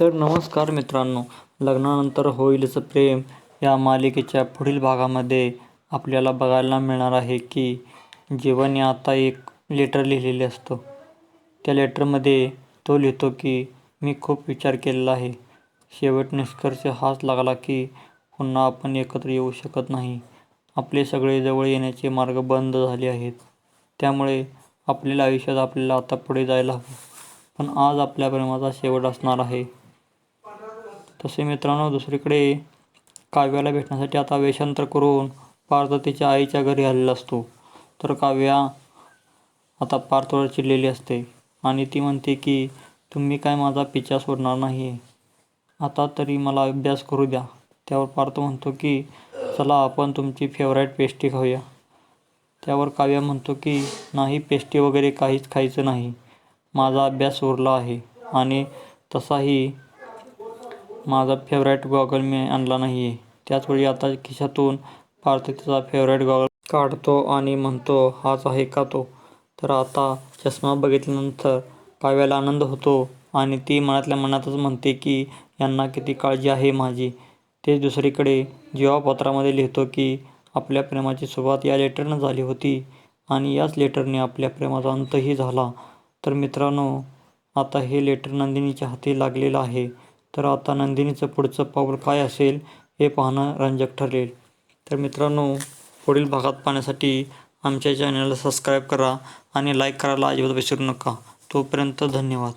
तर नमस्कार मित्रांनो. लग्नानंतर होईलच प्रेम. या मालिकेच्या पुढील भागामध्ये आपल्याला बघायला मिळणार आहे की जीवनने आता एक लेटर लिहिलेले असतं. त्या लेटरमध्ये तो लिहितो की मी खूप विचार केलेला आहे. शेवट निष्कर्ष हाच लागला की पुन्हा आपण एकत्र येऊ शकत नाही. आपले सगळे जवळ येण्याचे मार्ग बंद झाले आहेत. त्यामुळे आपल्याला आयुष्यात आपल्याला आता पुढे जायला हवं. पण आज आपल्या प्रेमाचा शेवट असणार आहे. तसे मित्रांनो दुसरीकडे काव्याला भेटण्यासाठी आता वेषांतर करून पार्थ तिच्या आईच्या घरी आलेला असतो. तर काव्या आता पार्थवर चिडलेली असते आणि ती म्हणते की तुम्ही काय माझा पिछा सोडणार नाही. आहे आता तरी मला अभ्यास करू द्या. त्यावर पार्थ म्हणतो की चला आपण तुमची फेवरेट पेस्टी खाऊया. त्यावर काव्या म्हणतो की नाही पेस्टी वगैरे काहीच खायचं नाही. माझा अभ्यास उरला आहे आणि तसाही माझा फेवरेट गॉगल मी आणला नाही. आहे त्याचवेळी आता खिशातून पार्थ त्याचा गॉगल काढतो आणि म्हणतो हाच आहे का तो? तर आता चष्मा बघितल्यानंतर काव्याला आनंद होतो आणि ती मनातल्या मनातच म्हणते की यांना किती काळजी आहे माझी. ते दुसरीकडे जीवापत्रामध्ये लिहितो की आपल्या प्रेमाची सुरुवात या लेटरनं झाली होती आणि याच लेटरने आपल्या प्रेमाचा अंतही झाला. तर मित्रांनो आता हे लेटर नंदिनीच्या हाती लागलेलं आहे. तर आता नंदिनीचं पुढचं पाऊल काय असेल हे पाहणं रंजक ठरेल. तर मित्रांनो पुढील भागात पाहण्यासाठी आमच्या चॅनलला सबस्क्राईब करा आणि लाईक करायला अजिबात विसरू नका. तोपर्यंत धन्यवाद.